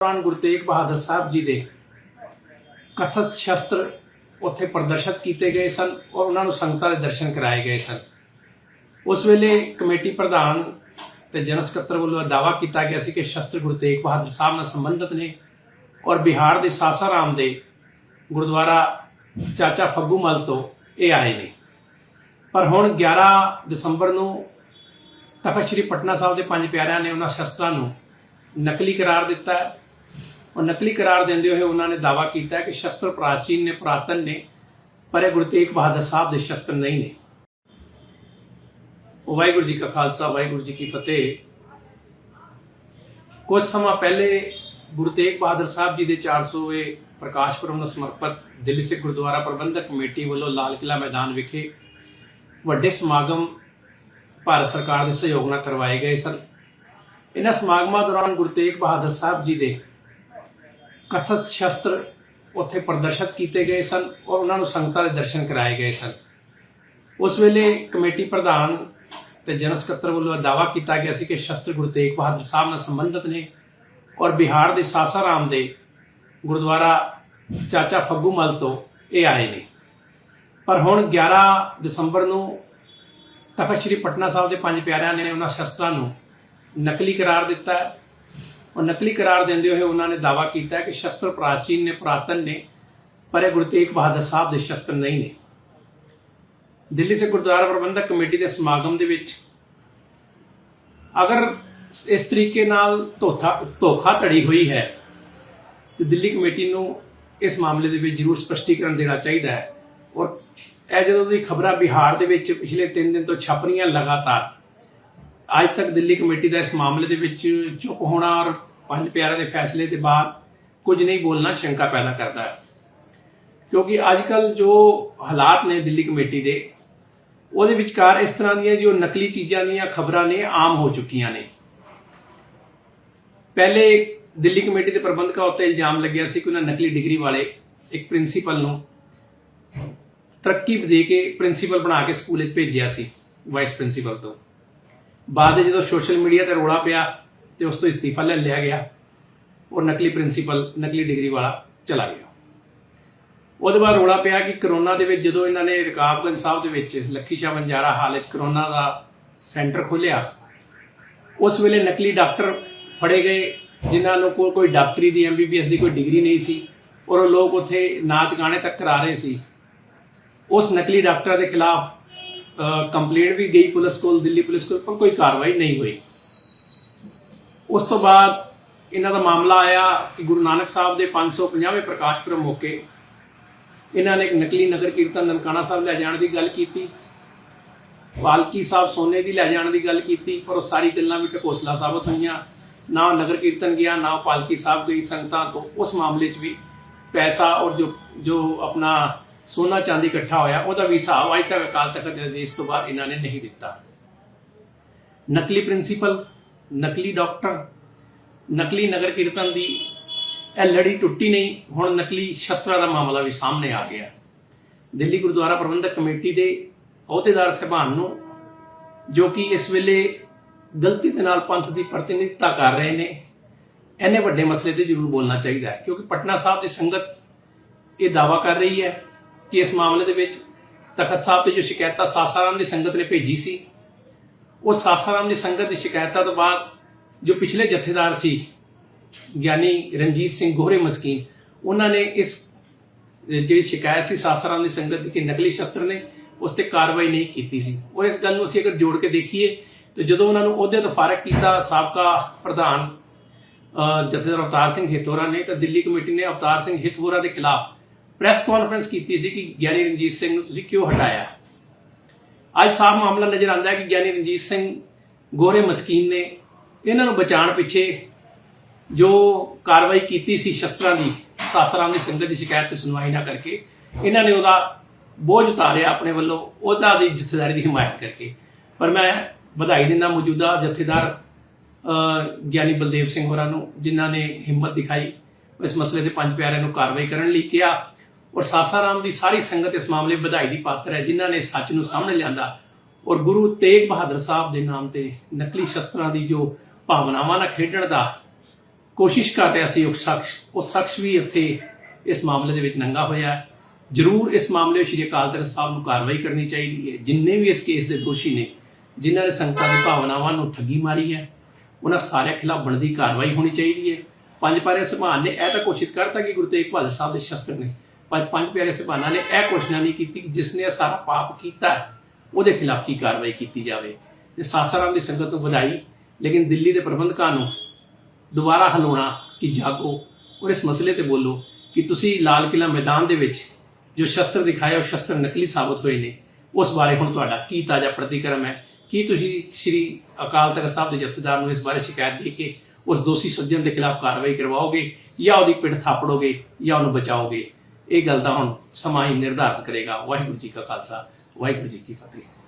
ਦੌਰਾਨ ਗੁਰੂ ਤੇਗ ਬਹਾਦਰ ਸਾਹਿਬ ਜੀ ਦੇ ਕਥਤ ਸ਼ਸਤਰ ਉੱਥੇ ਪ੍ਰਦਰਸ਼ਿਤ ਕੀਤੇ ਗਏ ਸਨ ਔਰ ਉਹਨਾਂ ਨੂੰ ਸੰਗਤਾਂ ਦੇ ਦਰਸ਼ਨ ਕਰਾਏ ਗਏ ਸਨ। ਉਸ ਵੇਲੇ ਕਮੇਟੀ ਪ੍ਰਧਾਨ ਤੇ ਜਨਰਲ ਸਕੱਤਰ ਵੱਲੋਂ ਦਾਵਾ ਕੀਤਾ ਗਿਆ ਸੀ ਕਿ ਸ਼ਸਤਰ ਗੁਰੂ ਤੇਗ ਬਹਾਦਰ ਸਾਹਿਬ ਨਾਲ ਸੰਬੰਧਿਤ ਨੇ ਔਰ ਬਿਹਾਰ ਦੇ ਸਾਸਾਰਾਮ ਦੇ ਗੁਰਦੁਆਰਾ ਚਾਚਾ ਫੱਗੂ ਮਲ ਤੋਂ ਇਹ ਆਏ ਨੇ। ਪਰ ਹੁਣ 11 ਦਸੰਬਰ ਨੂੰ ਤਖਤ ਸ੍ਰੀ ਪਟਨਾ ਸਾਹਿਬ ਦੇ ਪੰਜ ਪਿਆਰਿਆਂ ਨੇ ਉਹਨਾਂ ਸ਼ਸਤਰਾਂ ਨੂੰ ਨਕਲੀ ਕਰਾਰ ਦਿੱਤਾ ਹੈ ਔਰ ਨਕਲੀ ਕਰਾਰ ਦਿੰਦੇ ਹੋਏ ਉਹਨਾਂ ਨੇ ਦਾਵਾ ਕੀਤਾ ਕਿ ਸ਼ਸਤਰ ਪ੍ਰਾਚੀਨ ਨੇ, ਪੁਰਾਤਨ ਨੇ, ਪਰ ਇਹ ਗੁਰੂ ਤੇਗ ਬਹਾਦਰ ਸਾਹਿਬ ਦੇ ਸ਼ਸਤਰ ਨਹੀਂ ਨੇ। ਵਾਹਿਗੁਰੂ ਜੀ ਕਾ ਖਾਲਸਾ, ਵਾਹਿਗੁਰੂ ਜੀ ਕੀ ਫਤਿਹ। ਕੁਝ ਸਮਾਂ ਪਹਿਲੇ ਗੁਰੂ ਤੇਗ ਬਹਾਦਰ ਸਾਹਿਬ ਜੀ ਦੇ 400ਵੇਂ ਪ੍ਰਕਾਸ਼ ਪੁਰਬ ਨੂੰ ਸਮਰਪਿਤ ਦਿੱਲੀ ਸਿੱਖ ਗੁਰਦੁਆਰਾ ਪ੍ਰਬੰਧਕ ਕਮੇਟੀ ਵੱਲੋਂ ਲਾਲ ਕਿਲਾ ਮੈਦਾਨ ਵਿਖੇ ਵੱਡੇ ਸਮਾਗਮ ਭਾਰਤ ਸਰਕਾਰ ਦੇ ਸਹਿਯੋਗ ਨਾਲ ਕਰਵਾਏ ਗਏ ਸਨ। ਇਹਨਾਂ ਸਮਾਗਮਾਂ ਦੌਰਾਨ ਗੁਰੂ ਤੇਗ ਬਹਾਦਰ ਸਾਹਿਬ ਜੀ ਦੇ ਕਥਤ ਸ਼ਸਤਰ ਉੱਥੇ ਪ੍ਰਦਰਸ਼ਿਤ ਕੀਤੇ ਗਏ ਸਨ ਔਰ ਉਹਨਾਂ ਨੂੰ ਸੰਗਤਾਂ ਦੇ ਦਰਸ਼ਨ ਕਰਾਏ ਗਏ ਸਨ। ਉਸ ਵੇਲੇ ਕਮੇਟੀ ਪ੍ਰਧਾਨ ਤੇ ਜਨਰਲ ਸਕੱਤਰ ਵੱਲੋਂ ਦਾਵਾ ਕੀਤਾ ਗਿਆ ਸੀ ਕਿ ਸ਼ਸਤਰ ਗੁਰੂ ਤੇਗ ਬਹਾਦਰ ਸਾਹਿਬ ਨਾਲ ਸੰਬੰਧਿਤ ਨੇ ਔਰ ਬਿਹਾਰ ਦੇ ਸਾਸਾਰਾਮ ਦੇ ਗੁਰਦੁਆਰਾ ਚਾਚਾ ਫੱਗੂ ਮਲ ਤੋਂ ਇਹ ਆਏ ਨੇ। ਪਰ ਹੁਣ 11 ਦਸੰਬਰ ਨੂੰ ਤਖਤ ਸ੍ਰੀ ਪਟਨਾ ਸਾਹਿਬ ਦੇ ਪੰਜ ਪਿਆਰਿਆਂ ਨੇ ਉਹਨਾਂ ਸ਼ਸਤਰਾਂ ਨੂੰ ਨਕਲੀ ਕਰਾਰ ਦਿੱਤਾ ਹੈ ਨਕਲੀ ਕਰਾਰ ਦਿੰਦੇ ਹੋਏ ਉਹਨਾਂ ਨੇ ਦਾਵਾ ਕੀਤਾ ਕਿ ਸ਼ਸਤਰ ਪ੍ਰਾਚੀਨ ਨੇ, ਪੁਰਾਤਨ ਨੇ, ਪਰ ਇਹ ਗੁਰੂ ਤੇਗ ਬਹਾਦਰ ਸਾਹਿਬ ਦੇ ਸ਼ਸਤਰ ਨਹੀਂ ਨੇ। ਦਿੱਲੀ ਸੇ ਗੁਰਦੁਆਰਾ ਪ੍ਰਬੰਧਕ ਕਮੇਟੀ ਦੇ ਸਮਾਗਮ ਦੇ ਵਿੱਚ ਅਗਰ ਇਸ ਤਰੀਕੇ ਨਾਲ ਧੋਖਾ ਧੋਖਾ ਧੜੀ ਹੋਈ ਹੈ, ਤੇ ਦਿੱਲੀ ਕਮੇਟੀ ਨੂੰ ਇਸ ਮਾਮਲੇ ਦੇ ਵਿੱਚ ਜ਼ਰੂਰ ਸਪਸ਼ਟੀਕਰਨ ਦੇਣਾ ਚਾਹੀਦਾ ਹੈ। ਔਰ ਇਹ ਜਦੋਂ ਦੀ ਖਬਰਾਂ ਬਿਹਾਰ ਦੇ ਵਿੱਚ ਪਿਛਲੇ 3 ਦਿਨ ਤੋਂ ਛਪ ਰਹੀਆਂ ਲਗਾਤਾਰ ਅੱਜ ਤੱਕ ਦਿੱਲੀ ਕਮੇਟੀ ਦਾ ਇਸ ਮਾਮਲੇ ਦੇ ਵਿੱਚ ਚੁੱਪ ਹੋਣਾ ਔਰ ਪੰਜ ਪਿਆਰਿਆਂ ਦੇ ਫੈਸਲੇ ਦੇ ਬਾਅਦ ਕੁਝ ਨਹੀਂ ਬੋਲਣਾ ਸ਼ੰਕਾ ਪੈਦਾ ਕਰਦਾ ਹੈ। ਕਿਉਂਕਿ ਅੱਜ ਕੱਲ ਜੋ ਹਾਲਾਤ ਨੇ ਦਿੱਲੀ ਕਮੇਟੀ ਦੇ, ਉਹਦੇ ਵਿਚਕਾਰ ਇਸ ਤਰ੍ਹਾਂ ਦੀਆਂ ਜੋ ਨਕਲੀ ਚੀਜ਼ਾਂ ਦੀਆਂ ਖਬਰਾਂ ਨੇ ਆਮ ਹੋ ਚੁੱਕੀਆਂ ਨੇ। ਪਹਿਲੇ ਦਿੱਲੀ ਕਮੇਟੀ ਦੇ ਪ੍ਰਬੰਧਕਾਂ ਉੱਤੇ ਇਲਜ਼ਾਮ ਲੱਗਿਆ ਸੀ ਕਿ ਉਹਨਾਂ ਨਕਲੀ ਡਿਗਰੀ ਵਾਲੇ ਇੱਕ ਪ੍ਰਿੰਸੀਪਲ ਨੂੰ ਤਰੱਕੀ ਦੇ ਕੇ ਪ੍ਰਿੰਸੀਪਲ ਬਣਾ ਕੇ ਸਕੂਲ ਵਿੱਚ ਭੇਜਿਆ ਸੀ, ਵਾਈਸ ਪ੍ਰਿੰਸੀਪਲ ਤੋਂ। ਬਾਅਦ ਜਦੋਂ ਸੋਸ਼ਲ ਮੀਡੀਆ ਤੇ ਰੋਲਾ ਪਿਆ ਤੇ ਉਸ ਤੋਂ ਇਸਤੀਫਾ ਲੈ ਲਿਆ ਗਿਆ, ਉਹ ਨਕਲੀ ਪ੍ਰਿੰਸੀਪਲ, ਨਕਲੀ ਡਿਗਰੀ ਵਾਲਾ ਚਲਾ ਗਿਆ। ਉਹਦੇ ਬਾਅਦ ਰੋਲਾ ਪਿਆ ਕਿ ਕਰੋਨਾ ਦੇ ਵਿੱਚ ਜਦੋਂ ਇਹਨਾਂ ਨੇ ਰਕਾਬਗੰਜ ਸਾਹਿਬ ਦੇ ਵਿੱਚ ਲੱਖੀ ਸ਼ਾਹ ਬੰਜਾਰਾ ਹਾਲ ਵਿੱਚ ਕਰੋਨਾ ਦਾ ਸੈਂਟਰ ਖੋਲ੍ਹਿਆ, ਉਸ ਵੇਲੇ ਨਕਲੀ ਡਾਕਟਰ ਫੜੇ ਗਏ, ਜਿਨ੍ਹਾਂ ਨੂੰ ਕੋਲ ਕੋਈ ਡਾਕਟਰੀ ਦੀ ਐਮਬੀਬੀਐਸ ਦੀ ਕੋਈ ਡਿਗਰੀ ਨਹੀਂ ਸੀ ਔਰ ਉਹ ਲੋਕ ਉੱਥੇ ਨਾਚ ਗਾਣੇ ਤੱਕ ਕਰਾ ਰਹੇ ਸੀ। ਉਸ ਨਕਲੀ ਡਾਕਟਰ ਦੇ ਖਿਲਾਫ ਕੰਪਲੇਂਟ ਵੀ ਗਈ ਪੁਲਿਸ ਕੋਲ, ਦਿੱਲੀ ਪੁਲਿਸ ਕੋਲ, ਪਰ ਕੋਈ ਕਾਰਵਾਈ ਨਹੀਂ ਹੋਈ। ਉਸ ਤੋਂ ਬਾਅਦ ਇਹਨਾਂ ਦਾ ਮਾਮਲਾ ਆਇਆ ਕਿ ਗੁਰੂ ਨਾਨਕ ਸਾਹਿਬ ਦੇ 550ਵੇਂ ਪ੍ਰਕਾਸ਼ ਪੁਰਬ ਮੌਕੇ ਇਹਨਾਂ ਨੇ ਇੱਕ ਨਕਲੀ ਨਗਰ ਕੀਰਤਨ ਨਨਕਾਣਾ ਸਾਹਿਬ ਲੈ ਜਾਣ ਦੀ ਗੱਲ ਕੀਤੀ ਪਾਲਕੀ ਸਾਹਿਬ ਸੋਨੇ ਦੀ ਲੈ ਜਾਣ ਦੀ ਗੱਲ ਕੀਤੀ, ਪਰ ਉਹ ਸਾਰੀ ਗੱਲਾਂ ਵੀ ਢਕੋਸਲਾ ਸਾਬਤ ਹੋਈਆਂ। ਨਾ ਉਹ ਨਗਰ ਕੀਰਤਨ ਗਿਆ, ਨਾ ਉਹ ਪਾਲਕੀ ਸਾਹਿਬ ਗਈ ਸੰਗਤਾਂ ਤੋਂ। ਉਸ ਮਾਮਲੇ 'ਚ ਵੀ ਪੈਸਾ ਔਰ ਜੋ ਜੋ ਆਪਣਾ ਸੋਨਾ ਚਾਂਦੀ ਇਕੱਠਾ ਹੋਇਆ, ਉਹਦਾ ਵੀ ਹਿਸਾਬ ਅੱਜ ਤੱਕ ਅਕਾਲ ਤਖਤ ਦੇ ਆਦੇਸ਼ ਤੋਂ ਬਾਅਦ ਇਹਨਾਂ ਨੇ ਨਹੀਂ ਦਿੱਤਾ। ਨਕਲੀ ਪ੍ਰਿੰਸੀਪਲ, ਨਕਲੀ ਡਾਕਟਰ, ਨਕਲੀ ਨਗਰ ਕੀਰਤਨ ਦੀ ਇਹ ਲੜੀ ਟੁੱਟੀ ਨਹੀਂ, ਹੁਣ ਨਕਲੀ ਸ਼ਸਤਰਾਂ ਦਾ ਮਾਮਲਾ ਵੀ ਸਾਹਮਣੇ ਆ ਗਿਆ। ਦਿੱਲੀ ਗੁਰਦੁਆਰਾ ਪ੍ਰਬੰਧਕ ਕਮੇਟੀ ਦੇ ਅਹੁਦੇਦਾਰ ਸਹਿਬਾਨ ਨੂੰ, ਜੋ ਕਿ ਇਸ ਵੇਲੇ ਗਲਤੀ ਦੇ ਨਾਲ ਪੰਥ ਦੀ ਪ੍ਰਤੀਨਿਧਤਾ ਕਰ ਰਹੇ ਨੇ ਐਨੇ ਵੱਡੇ ਮਸਲੇ ਤੇ ਜ਼ਰੂਰ ਬੋਲਣਾ ਚਾਹੀਦਾ ਹੈ, ਕਿਉਂਕਿ ਪਟਨਾ ਸਾਹਿਬ ਦੀ ਸੰਗਤ ਇਹ ਦਾਵਾ ਕਰ ਰਹੀ ਹੈ ਕਿ ਇਸ ਮਾਮਲੇ ਦੇ ਵਿੱਚ ਤਖਤ ਸਾਹਿਬ ਤੇ ਜੋ ਸ਼ਿਕਾਇਤਾਂ ਸਾਸਾਰਾਮ ਦੀ ਸੰਗਤ ਨੇ ਭੇਜੀ ਸੀ, ਉਹ ਸਾਸਾਰਾਮ ਦੀ ਸੰਗਤ ਦੀ ਸ਼ਿਕਾਇਤਾਂ ਤੋਂ ਬਾਅਦ ਜੋ ਪਿਛਲੇ ਜਥੇਦਾਰ ਸੀ, ਗਿਆਨੀ ਰਣਜੀਤ ਸਿੰਘ ਗੋਹਰੇ ਮਸਕੀਨ, ਉਹਨਾਂ ਨੇ ਇਸ ਜਿਹੜੀ ਸ਼ਿਕਾਇਤ ਸੀ ਸਾਸਾਰਾਮ ਦੀ ਸੰਗਤ ਦੀ ਕਿ ਨਕਲੀ ਸ਼ਸਤਰ ਨੇ, ਉਸ ਤੇ ਕਾਰਵਾਈ ਨਹੀਂ ਕੀਤੀ ਸੀ। ਉਹ ਇਸ ਗੱਲ ਨੂੰ ਅਸੀਂ ਅਗਰ ਜੋੜ ਕੇ ਦੇਖੀਏ, ਤੇ ਜਦੋਂ ਉਹਨਾਂ ਨੂੰ ਅਹੁਦੇ ਤੋਂ ਫਾਰਗ ਕੀਤਾ ਸਾਬਕਾ ਪ੍ਰਧਾਨ ਜਥੇਦਾਰ ਅਵਤਾਰ ਸਿੰਘ ਹਿਤੋਰਾ ਨੇ, ਤਾਂ ਦਿੱਲੀ ਕਮੇਟੀ ਨੇ ਅਵਤਾਰ ਸਿੰਘ ਹਿਤੋਰਾ ਦੇ ਖਿਲਾਫ ਪ੍ਰੈਸ ਕਾਨਫਰੰਸ ਕੀਤੀ ਸੀ ਕਿ ਗਿਆਨੀ ਰਣਜੀਤ ਸਿੰਘ ਨੂੰ ਤੁਸੀਂ ਕਿਉਂ ਹਟਾਇਆ? ਅੱਜ ਸਾਫ਼ ਮਾਮਲਾ ਨਜ਼ਰ ਆਉਂਦਾ ਹੈ ਕਿ ਗਿਆਨੀ ਰਣਜੀਤ ਸਿੰਘ ਗੋਰੇ ਮਸਕੀਨ ਨੇ ਇਹਨਾਂ ਨੂੰ ਬਚਾਉਣ ਪਿੱਛੇ ਜੋ ਕਾਰਵਾਈ ਕੀਤੀ ਸੀ ਸ਼ਸਤਰਾਂ ਦੀ ਸ਼ਾਸਰਾਂ ਦੀ ਸੰਗਤ ਦੀ ਸ਼ਿਕਾਇਤ ਤੇ ਸੁਣਵਾਈ ਨਾ ਕਰਕੇ ਇਹਨਾਂ ਨੇ ਉਹਦਾ ਬੋਝ ਉਤਾਰਿਆ ਆਪਣੇ ਵੱਲੋਂ ਉਹਦਾ ਦੀ ਜਥੇਦਾਰੀ ਦੀ ਹਮਾਇਤ ਕਰਕੇ। ਪਰ ਮੈਂ ਵਧਾਈ ਦਿੰਦਾ ਮੌਜੂਦਾ ਜਥੇਦਾਰ ਅਹ, ਗਿਆਨੀ ਬਲਦੇਵ ਸਿੰਘ ਹੋਰਾਂ ਨੂੰ ਜਿਨ੍ਹਾਂ ਨੇ ਹਿੰਮਤ ਦਿਖਾਈ ਇਸ ਮਸਲੇ ਤੇ ਪੰਜ ਪਿਆਰਿਆਂ ਨੂੰ ਕਾਰਵਾਈ ਕਰਨ ਲਈ ਕਿਹਾ। ਔਰ ਸਾਸਾਰਾਮ ਦੀ ਸਾਰੀ ਸੰਗਤ ਇਸ ਮਾਮਲੇ ਵਧਾਈ ਦੀ ਪਾਤਰ ਹੈ, ਜਿਨ੍ਹਾਂ ਨੇ ਸੱਚ ਨੂੰ ਸਾਹਮਣੇ ਲਿਆਂਦਾ। ਔਰ ਗੁਰੂ ਤੇਗ ਬਹਾਦਰ ਸਾਹਿਬ ਦੇ ਨਾਮ ਤੇ ਨਕਲੀ ਸ਼ਸਤਰਾਂ ਦੀ ਜੋ ਭਾਵਨਾਵਾਂ ਨਾਲ ਖੇਡਣ ਦਾ ਕੋਸ਼ਿਸ਼ ਕਰ ਰਿਹਾ ਸੀ, ਉਹ ਸ਼ਖਸ ਉਹ ਸ਼ਖਸ ਵੀ ਇੱਥੇ ਇਸ ਮਾਮਲੇ ਦੇ ਵਿੱਚ ਨੰਗਾ ਹੋਇਆ ਜ਼ਰੂਰ ਇਸ ਮਾਮਲੇ ਸ਼੍ਰੀ ਅਕਾਲ ਤਖਤ ਸਾਹਿਬ ਨੂੰ ਕਾਰਵਾਈ ਕਰਨੀ ਚਾਹੀਦੀ ਹੈ। ਜਿੰਨੇ ਵੀ ਇਸ ਕੇਸ ਦੇ ਦੋਸ਼ੀ ਨੇ, ਜਿਨ੍ਹਾਂ ਨੇ ਸੰਗਤਾਂ ਦੀ ਭਾਵਨਾਵਾਂ ਨੂੰ ਠੱਗੀ ਮਾਰੀ ਹੈ, ਉਹਨਾਂ ਸਾਰਿਆਂ ਖਿਲਾਫ ਬਣਦੀ ਕਾਰਵਾਈ ਹੋਣੀ ਚਾਹੀਦੀ ਹੈ। ਪੰਜ ਪਿਆਰੇ ਸਭਾਨ ਨੇ ਇਹ ਤਾਂ ਕੋਸ਼ਿਸ਼ ਕਰਤਾ ਕਿ ਗੁਰੂ ਤੇਗ ਬਹਾਦਰ ਸਾਹਿਬ ਦੇ ਸ਼ਸਤਰ ਨੇ ਪਰ ਪੰਜ ਪਿਆਰੇ ਸਭਾਨਾਂ ਨੇ ਇਹ ਘੋਸ਼ਣਾ ਨਹੀਂ ਕੀਤੀ ਕਿ ਜਿਸ ਨੇ ਇਹ ਸਾਰਾ ਪਾਪ ਕੀਤਾ ਉਹਦੇ ਖਿਲਾਫ ਕੀ ਕਾਰਵਾਈ ਕੀਤੀ ਜਾਵੇ। ਤੇ ਸਾਸਾਰਾਮ ਦੀ ਸੰਗਤ ਨੂੰ ਵਧਾਈ, ਲੇਕਿਨ ਦਿੱਲੀ ਦੇ ਪ੍ਰਬੰਧਕਾਂ ਨੂੰ ਦੁਬਾਰਾ ਹਲਾਉਣਾ ਕਿ ਜਾਗੋ। ਔਰ ਇਸ ਮਸਲੇ ਤੇ ਬੋਲੋ ਕਿ ਤੁਸੀਂ ਲਾਲ ਕਿਲਾ ਮੈਦਾਨ ਦੇ ਵਿੱਚ ਜੋ ਸ਼ਸਤਰ ਦਿਖਾਏ ਉਹ ਸ਼ਸਤਰ ਨਕਲੀ ਸਾਬਤ ਹੋਏ ਨੇ, ਉਸ ਬਾਰੇ ਹੁਣ ਤੁਹਾਡਾ ਕੀ ਤਾਜ਼ਾ ਪ੍ਰਤੀਕਰਮ ਹੈ? ਕੀ ਤੁਸੀਂ ਸ਼੍ਰੀ ਅਕਾਲ ਤਖਤ ਸਾਹਿਬ ਦੇ ਜਥੇਦਾਰ ਨੂੰ ਇਸ ਬਾਰੇ ਸ਼ਿਕਾਇਤ ਦੇ ਕੇ ਉਸ ਦੋਸ਼ੀ ਸੱਜਣ ਦੇ ਖਿਲਾਫ ਕਾਰਵਾਈ ਕਰਵਾਓਗੇ ਜਾਂ ਉਹਦੀ ਪਿੱਠ ਥਾਪੜੋਗੇ ਜਾਂ ਉਹਨੂੰ ਬਚਾਓਗੇ? ਇਹ ਗੱਲ ਦਾ ਹੁਣ ਸਮਾਂ ਹੀ ਨਿਰਧਾਰਤ ਕਰੇਗਾ। ਵਾਹਿਗੁਰੂ ਜੀ ਕਾ ਖਾਲਸਾ, ਵਾਹਿਗੁਰੂ ਜੀ ਕੀ ਫਤਿਹ।